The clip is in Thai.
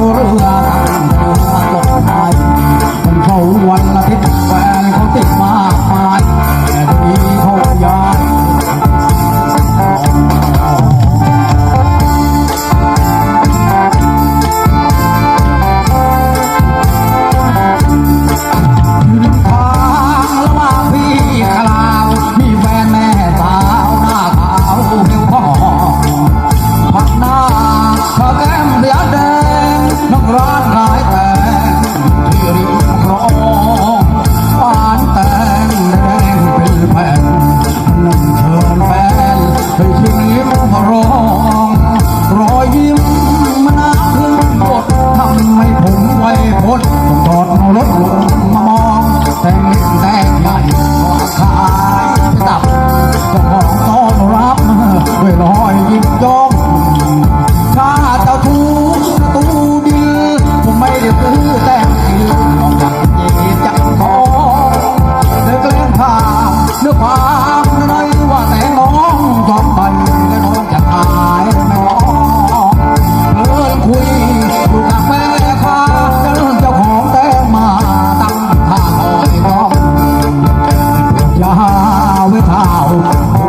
เรื่องรวทางการมืองหลบนเขาวันละทิศแฟนเขาติด จอดเอารถมามองแต่งแต่งใหญ่ขายจะดับาไม่เท่า